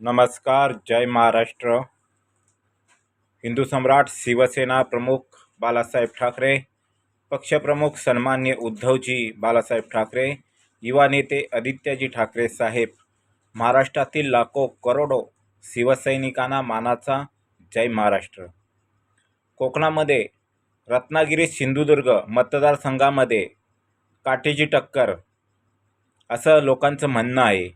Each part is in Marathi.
नमस्कार जय महाराष्ट्र. हिंदू सम्राट शिवसेना प्रमुख बाळासाहेब ठाकरे पक्षप्रमुख सन्मान्य उद्धवजी बाळासाहेब ठाकरे युवा नेते आदित्यजी ठाकरे साहेब महाराष्ट्रातील लाखो करोडो शिवसैनिकांना मानाचा जय महाराष्ट्र. कोकणामध्ये रत्नागिरी सिंधुदुर्ग मतदारसंघामध्ये काठीची टक्कर असं लोकांचं म्हणणं आहे.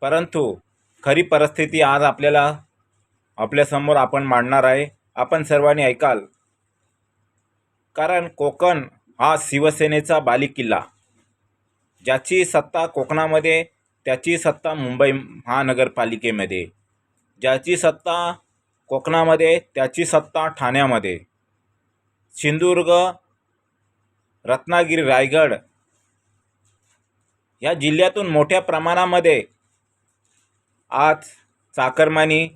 परंतु खरी परिस्थिती आज आपल्याला आपल्यासमोर आपण मांडणार आहे. आपण सर्वांनी ऐकाल. कारण कोकण हा शिवसेनेचा बालेकिल्ला. ज्याची सत्ता कोकणामध्ये त्याची सत्ता मुंबई महानगरपालिकेमध्ये. ज्याची सत्ता कोकणामध्ये त्याची सत्ता ठाण्यामध्ये. सिंधुदुर्ग रत्नागिरी रायगड या जिल्ह्यातून मोठ्या प्रमाणामध्ये आज चाकरमानी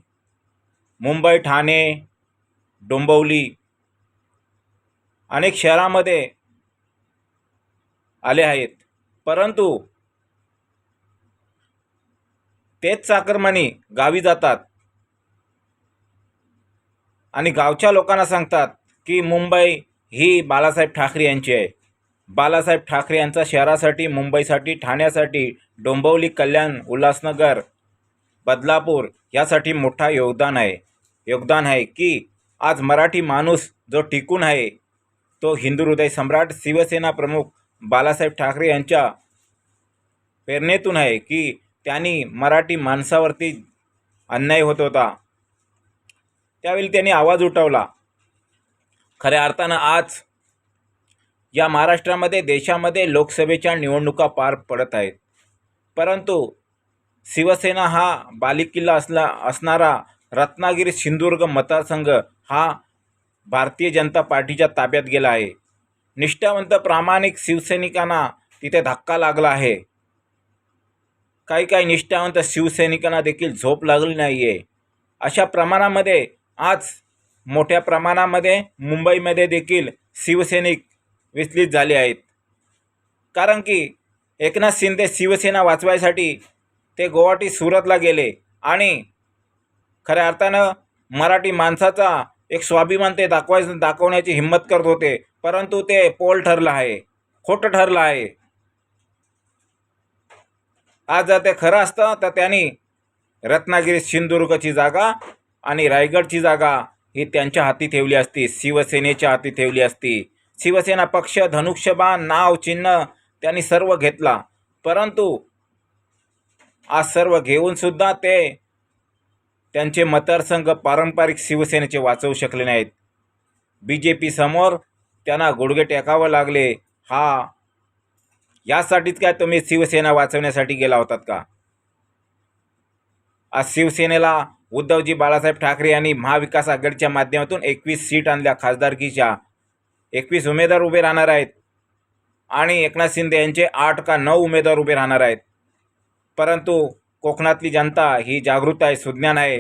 मुंबई ठाणे डोंबवली अनेक शहरामध्ये आले आहेत. परंतु तेच चाकरमानी गावी जातात आणि गावच्या लोकांना सांगतात की मुंबई ही बाळासाहेब ठाकरे यांची आहे. बाळासाहेब ठाकरे यांचा शहरासाठी मुंबईसाठी ठाण्यासाठी डोंबवली कल्याण उल्हासनगर बदलापूर यासाठी मोठा योगदान आहे. योगदान आहे की आज मराठी माणूस जो टिकून आहे तो हिंदू हृदय सम्राट शिवसेना प्रमुख बालासाहेब ठाकरे यांच्या प्रेरणेतून आहे की त्यांनी मराठी माणसावरती अन्याय होत होता. त्यावेळी त्यांनी आवाज उठवला. खऱ्या अर्थानं आज या महाराष्ट्रामध्ये देशामध्ये लोकसभेच्या निवडणुका पार पडत आहेत. परंतु शिवसेना हा बालेकिल्ला असला असणारा रत्नागिरी सिंधुदुर्ग मतदारसंघ हा भारतीय जनता पार्टीच्या ताब्यात गेला आहे. निष्ठावंत प्रामाणिक शिवसैनिकांना तिथे धक्का लागला आहे. काही काही निष्ठावंत शिवसैनिकांना देखील झोप लागली नाही आहे अशा प्रमाणामध्ये आज मोठ्या प्रमाणामध्ये मुंबईमध्ये देखील शिवसैनिक विचलित झाले आहेत. कारण की एकनाथ शिंदे शिवसेना वाचवायसाठी ते गुवाहाटी सुरतला गेले. आणि खऱ्या अर्थानं मराठी माणसाचा एक स्वाभिमान ते दाखवाय दाखवण्याची हिंमत करत होते. परंतु ते पोल ठरलं आहे. खोटं ठरलं आहे. आज जर ते खरं असतं तर त्यांनी रत्नागिरी सिंधुदुर्गची जागा आणि रायगडची जागा ही त्यांच्या हाती ठेवली असती. शिवसेनेच्या हाती ठेवली असती. शिवसेना पक्ष धनुष्यबाण नाव चिन्ह त्यांनी सर्व घेतला. परंतु आज सर्व घेऊनसुद्धा ते त्यांचे मतदारसंघ पारंपरिक शिवसेनेचे वाचवू शकले नाहीत. बी जे पी समोर त्यांना गुडघे टेकावं लागले. हा यासाठीच काय तुम्ही शिवसेना वाचवण्यासाठी गेला होतात का? आज शिवसेनेला उद्धवजी बाळासाहेब ठाकरे यांनी महाविकास आघाडीच्या माध्यमातून एकवीस सीट आणल्या खासदारकीच्या. एकवीस उमेदवार उभे राहणार आहेत. आणि एकनाथ शिंदे यांचे आठ का नऊ उमेदवार उभे राहणार आहेत. परंतु कोकणातली जनता ही जागृत आहे सुज्ञान आहे.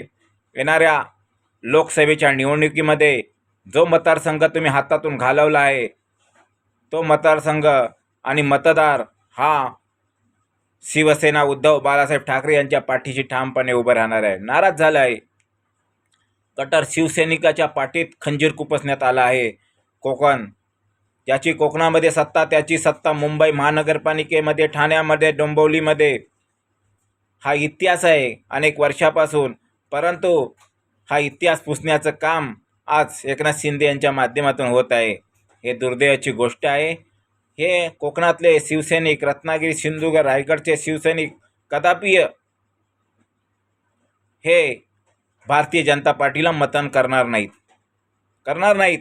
येणाऱ्या लोकसभेच्या निवडणुकीमध्ये जो मतदारसंघ तुम्ही हातातून घालवला आहे तो मतदारसंघ आणि मतदार हा शिवसेना उद्धव बाळासाहेब ठाकरे यांच्या पाठीशी ठामपणे उभं राहणार आहे. नाराज झाला आहे. कटर शिवसैनिकाच्या पाठीत खंजीर कुपसण्यात आला आहे. कोकण ज्याची कोकणामध्ये सत्ता त्याची सत्ता मुंबई महानगरपालिकेमध्ये ठाण्यामध्ये डोंबिवलीमध्ये हा इतिहास आहे अनेक वर्षापासून. परंतु हा इतिहास पुसण्याचं काम आज एकनाथ शिंदे यांच्या माध्यमातून होत आहे. हे दुर्दैवाची गोष्ट आहे. हे कोकणातले शिवसैनिक रत्नागिरी सिंधुदुर्ग रायगडचे शिवसैनिक कदापि हे भारतीय जनता पार्टीला मतदान करणार नाहीत. करणार नाहीत.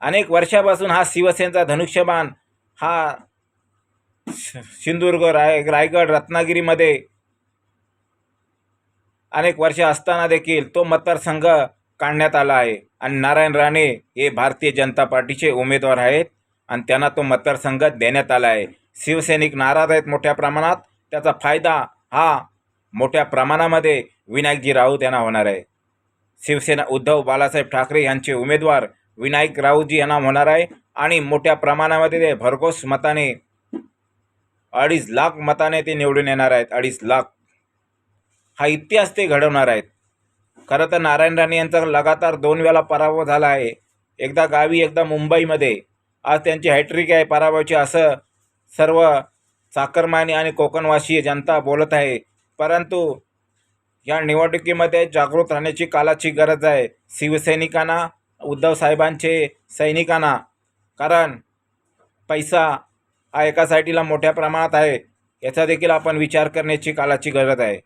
अनेक वर्षापासून हा शिवसेनेचा धनुष्यबाण हा सिंधुदुर्ग राय रायगड रत्नागिरीमध्ये अनेक वर्ष असताना देखील तो मतदारसंघ काढण्यात आला आहे. आणि नारायण राणे हे भारतीय जनता पार्टीचे उमेदवार आहेत आणि त्यांना तो मतदारसंघ देण्यात आला आहे. शिवसैनिक नाराज आहेत मोठ्या प्रमाणात. त्याचा फायदा हा मोठ्या प्रमाणामध्ये विनायकजी राऊत यांना होणार आहे. शिवसेना उद्धव बाळासाहेब ठाकरे यांचे उमेदवार विनायक राऊतजी यांना होणार आहे. आणि मोठ्या प्रमाणामध्ये ते भरघोस मताने अडीच लाख मताने ते निवडून येणार आहेत अडीच लाख. हा इतिहास ते घडवणार आहेत. खरं तर नारायण राणे यांचा लगातार दोन वेळा पराभव झाला आहे. एकदा गावी एकदा मुंबईमध्ये. आज त्यांची हॅट्रिक आहे पराभवाची. असं सर्व चाकरमानी आणि कोकणवासी जनता बोलत आहे. परंतु या निवडणुकीमध्ये जागृत राहण्याची कालाची गरज आहे. शिवसैनिकांना उद्धव साहेबांचे सैनिकांना. कारण पैसा हा एका साईटीला मोठ्या प्रमाणात आहे. याचा देखील आपण विचार करण्याची कालाची गरज आहे.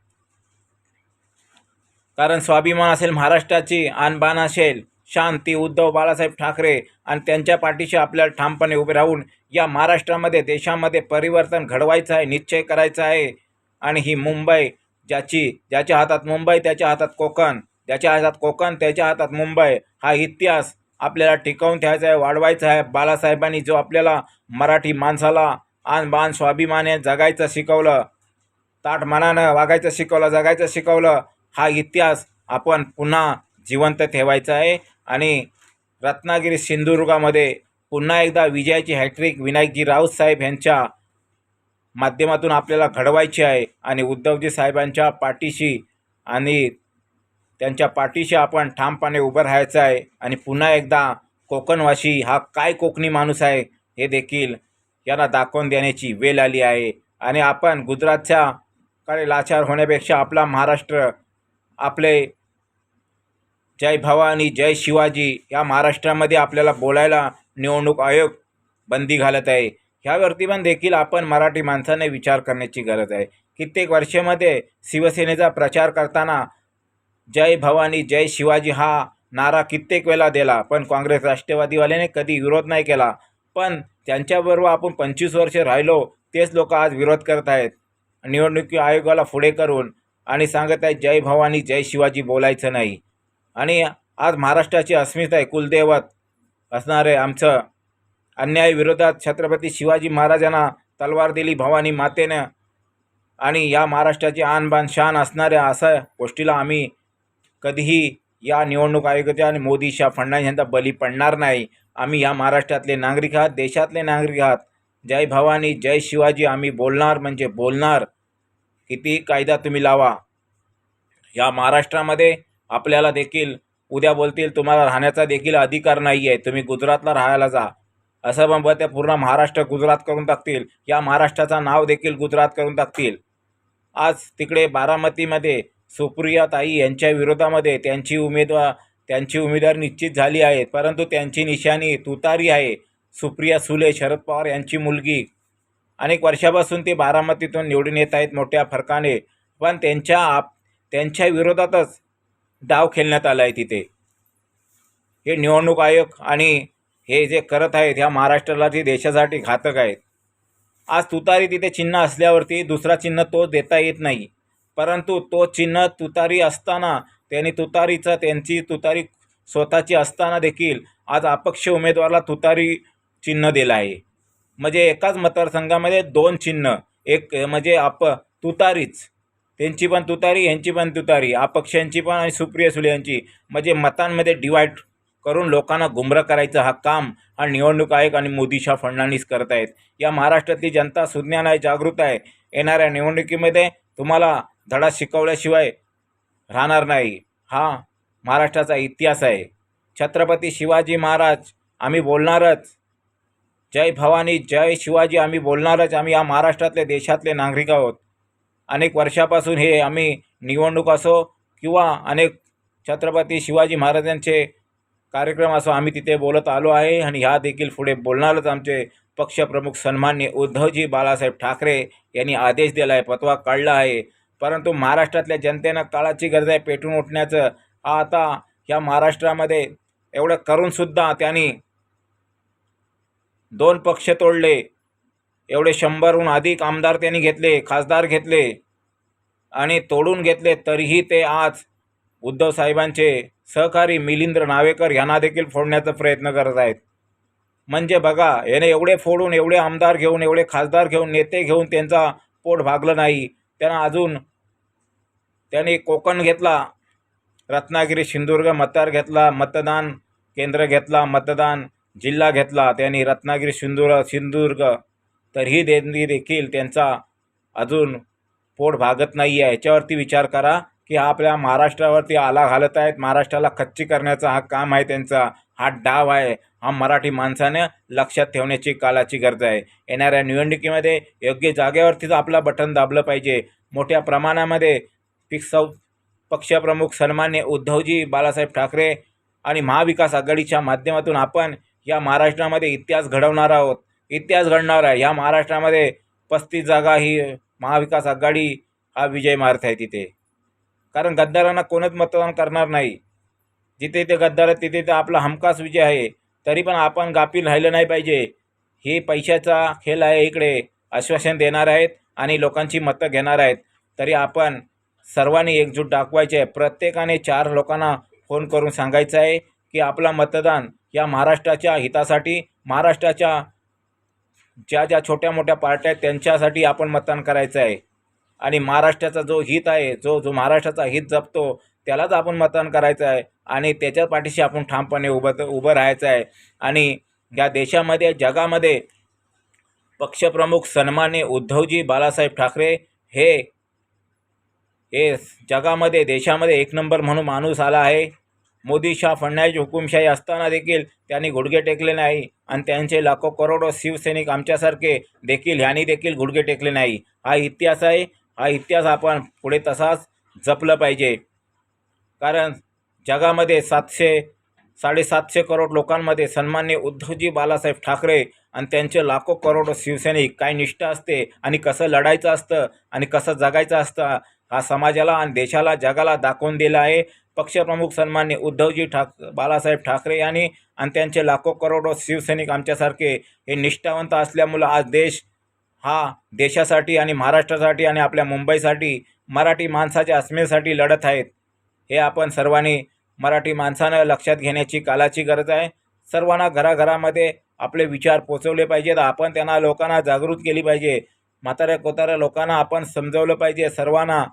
कारण स्वाभिमान असेल महाराष्ट्राची आणबाण असेल शांती उद्धव बाळासाहेब ठाकरे आणि त्यांच्या पाठीशी आपल्याला ठामपणे उभे राहून या महाराष्ट्रामध्ये देशामध्ये परिवर्तन घडवायचं आहे निश्चय करायचा आहे. आणि ही मुंबई ज्याची ज्याच्या हातात मुंबई त्याच्या हातात कोकण ज्याच्या हातात कोकण त्याच्या हातात मुंबई हा इतिहास आपल्याला टिकवून ठेवायचा आहे वाढवायचा आहे. बालासाहेबांनी जो आपल्याला मराठी माणसाला आन बाण स्वाभिमाने जगायचं शिकवलं ताट मनानं वागायचं शिकवलं जगायचं शिकवलं हा इतिहास आपण पुन्हा जिवंत ठेवायचा आहे. आणि रत्नागिरी सिंधुदुर्गामध्ये पुन्हा एकदा विजयाची हॅट्रिक विनायकजी राऊत साहेब यांच्या माध्यमातून आपल्याला घडवायची आहे. आणि उद्धवजी साहेबांच्या पाठीशी आणि त्यांच्या पाठीशी आपण ठामपणे उभं राहायचं आहे. आणि पुन्हा एकदा कोकणवासी हा काय कोकणी माणूस आहे हे देखील याला दाखवून देण्याची वेळ आली आहे. आणि आपण गुजरातच्या कडे लाचार होण्यापेक्षा आपला महाराष्ट्र आपले जय भवानी जय शिवाजी या महाराष्ट्रामध्ये आपल्याला बोलायला निवडणूक आयोग बंदी घालत आहे. ह्यावरती पण देखील आपण मराठी माणसाने विचार करण्याची गरज आहे. कित्येक वर्षामध्ये शिवसेनेचा प्रचार करताना जय भवानी जय शिवाजी हा नारा कित्येक वेळा दिला पण काँग्रेस राष्ट्रवादीवाल्याने कधी विरोध नाही केला. पण त्यांच्याबरोबर आपण पंचवीस वर्षे राहिलो तेच लोक आज विरोध करत आहेत. निवडणुकी आयोगाला पुढे करून आणि सांगत आहेत जय भवानी जय शिवाजी बोलायचं नाही. आणि आज महाराष्ट्राची अस्मिता आहे कुलदैवत असणारे आमचं अन्यायाविरोधात छत्रपती शिवाजी महाराजांना तलवार दिली भवानी मातेनं. आणि या महाराष्ट्राची आणबाण शान असणाऱ्या अशा गोष्टीला आम्ही कधीही या निवडणूक आयोगाच्या आणि मोदी शाह फडणवीस यांचा बली पडणार नाही. आम्ही या महाराष्ट्रातले नागरिक आहात देशातले नागरिक आहात. जय भवानी जय शिवाजी आम्ही बोलणार म्हणजे बोलणार. कितीही कायदा तुम्ही लावा. या महाराष्ट्रामध्ये आपल्याला देखील उद्या बोलतील तुम्हाला राहण्याचा देखील अधिकार नाही आहे तुम्ही गुजरातला राहायला जा. असं पण ते पूर्ण महाराष्ट्र गुजरात करून टाकतील. या महाराष्ट्राचं नाव देखील गुजरात करून टाकतील. आज तिकडे बारामतीमध्ये सुप्रिया ताई यांच्या विरोधामध्ये त्यांची उमेदवार त्यांची उमेदवार निश्चित झाली आहे परंतु त्यांची निशाणी तुतारी आहे. सुप्रिया सुले शरद पवार यांची मुलगी. अनेक वर्षापासून ते बारामतीतून निवडून येत आहेत मोठ्या फरकाने. पण त्यांच्या आप त्यांच्या विरोधातच डाव खेळण्यात आला आहे तिथे. हे निवडणूक आयोग आणि हे जे करत आहेत ह्या महाराष्ट्राला ते देशासाठी घातक आहेत. आज तुतारी तिथे चिन्ह असल्यावरती दुसरा चिन्ह तो देता येत नाही. परंतु तो चिन्ह तुतारी असताना त्यांनी तुतारीचं त्यांची तुतारी स्वतःची असताना देखील आज अपक्ष उमेदवाराला तुतारी चिन्ह दिलं आहे. म्हणजे एकाच मतदारसंघामध्ये दोन चिन्ह एक म्हणजे आप तुतारीच. त्यांची पण तुतारी यांची पण तुतारी अपक्षांची पण आणि सुप्रिया सुले यांची. म्हणजे मतांमध्ये डिवाईड करून लोकांना गुमराह करायचं हा काम हा निवडणूक आयोग आणि मोदी शाह फडणवीस करत आहेत या महाराष्ट्रातली जनता सुज्ञान आहे जागृत आहे. येणाऱ्या निवडणुकीमध्ये तुम्हाला धडा शिकवल्याशिवाय राहणार नाही. हा महाराष्ट्राचा इतिहास आहे. छत्रपती शिवाजी महाराज आम्ही बोलणारच. जय भवानी जय शिवाजी आम्ही बोलणारच. आम्ही या महाराष्ट्रातले देशातले नागरिक आहोत. अनेक वर्षापासून हे आम्ही निवडणूक असो किंवा अनेक छत्रपती शिवाजी महाराजांचे कार्यक्रम असो आम्ही तिथे बोलत आलो आहे आणि ह्या देखील पुढे बोलणारच आमचे पक्षप्रमुख सन्मान्य उद्धवजी बाळासाहेब ठाकरे यांनी आदेश दिला आहे पतवा काढला आहे. परंतु महाराष्ट्रातल्या जनतेनं काळाची गरज आहे पेटून उठण्याचं. आता ह्या महाराष्ट्रामध्ये एवढं करूनसुद्धा त्यांनी दोन पक्ष तोडले. एवढे शंभरहून अधिक आमदार त्यांनी घेतले खासदार घेतले आणि तोडून घेतले. तरीही ते आज उद्धव साहेबांचे सहकारी मिलिंद्र नावेकर यांना देखील फोडण्याचा प्रयत्न करत आहेत. म्हणजे बघा याने एवढे फोडून एवढे आमदार घेऊन एवढे खासदार घेऊन नेते घेऊन त्यांचा पोट भागलं नाही. त्यांना अजून त्यांनी कोकण घेतला रत्नागिरी सिंधुदुर्ग मतदार घेतला मतदान केंद्र घेतला मतदान जिल्हा घेतला त्यांनी रत्नागिरी सिंधुदुर्ग सिंधुदुर्ग तरीही देणगी देखील त्यांचा अजून पोट भागत नाही आहे याच्यावरती विचार करा. की हा आपल्या महाराष्ट्रावरती आला घालत आहेत. महाराष्ट्राला खच्ची करण्याचा हा काम आहे त्यांचा. हा डाव आहे. हा मराठी माणसाने लक्षात ठेवण्याची कालाची गरज आहे. येणाऱ्या निवडणुकीमध्ये योग्य जागेवरतीच आपला बटन दाबलं पाहिजे. मोठ्या प्रमाणामध्ये पिक्सौ पक्षप्रमुख सन्मान्य उद्धवजी बाळासाहेब ठाकरे आणि महाविकास आघाडीच्या माध्यमातून आपण या महाराष्ट्रामध्ये इतिहास घडवणार आहोत. इतिहास घडणार आहे. या महाराष्ट्रामध्ये पस्तीस जागा ही महाविकास आघाडी हा विजय मारत आहे तिथे. कारण गद्दारांना कोणच मतदान करणार नाही. जिथे ते गद्दार आहेत तिथे ते आपला हमखास विजय आहे. तरी पण आपण गाफील राहिलं नाही पाहिजे. हे पैशाचा खेळ आहे इकडे. आश्वासन देणार आहेत आणि लोकांची मतं घेणार आहेत. तरी आपण सर्वांनी एकजूट दाखवायचे. आहे प्रत्येकाने चार लोकांना फोन करून सांगायचं आहे की आपला मतदान या महाराष्ट्राच्या हितासाठी महाराष्ट्राच्या ज्या ज्या छोट्या मोठ्या पार्ट्या आहेत त्यांच्यासाठी आपण मतदान करायचं आहे. आणि महाराष्ट्राचा जो हित आहे जो जो महाराष्ट्राचा हित जपतो त्यालाच आपण मतदान करायचं आहे आणि त्याच्या पाठीशी आपण ठामपणे उभं उभं राहायचं आहे. आणि या देशामध्ये जगामध्ये पक्षप्रमुख सन्माने उद्धवजी बाळासाहेब ठाकरे हे हे जगामध्ये देशामध्ये एक नंबर म्हणून माणूस आला आहे. मोदीशाह फडणवीस हुकुमशाही असताना देखील त्यांनी गुडघे टेकले नाही आणि त्यांचे लाखो करोडो शिवसैनिक आमच्यासारखे देखील ह्यांनी देखील गुडघे टेकले नाही. हा इतिहास आहे. हा इतिहास आपण पुढे तसाच जपलं पाहिजे. कारण जगामध्ये सातशे साडेसातशे करोड लोकांमध्ये सन्मान्य उद्धवजी बालासाहेब ठाकरे आणि त्यांचे लाखो करोड शिवसैनिक काय निष्ठा असते आणि कसं लढायचं असतं आणि कसं जगायचं असतं हा समाजाला आणि देशाला जगाला दाखवून दिला आहे. पक्षप्रमुख सन्मान्य उद्धवजी ठाक बालासाहेब ठाकरे यांनी आणि त्यांचे लाखो करोडो शिवसैनिक आमच्यासारखे हे निष्ठावंत असल्यामुळं आज देश हा देशासाठी आणि महाराष्ट्रासाठी आणि आपल्या मुंबईसाठी मराठी माणसाच्या अस्मितेसाठी लढत आहेत. हे आपण सर्वांनी मराठी माणसानं लक्षात घेण्याची कालाची गरज आहे. सर्वांना घराघरामध्ये आपले विचार पोचवले पाहिजेत. आपण त्यांना लोकांना जागृत केली पाहिजे. म्हाताऱ्या कोताऱ्या लोकांना आपण समजवलं पाहिजे. सर्वांना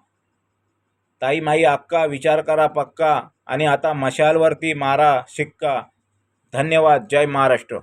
ताई माई अक्का विचार करा पक्का. आणि आता मशालवरती मारा शिक्का. धन्यवाद. जय महाराष्ट्र.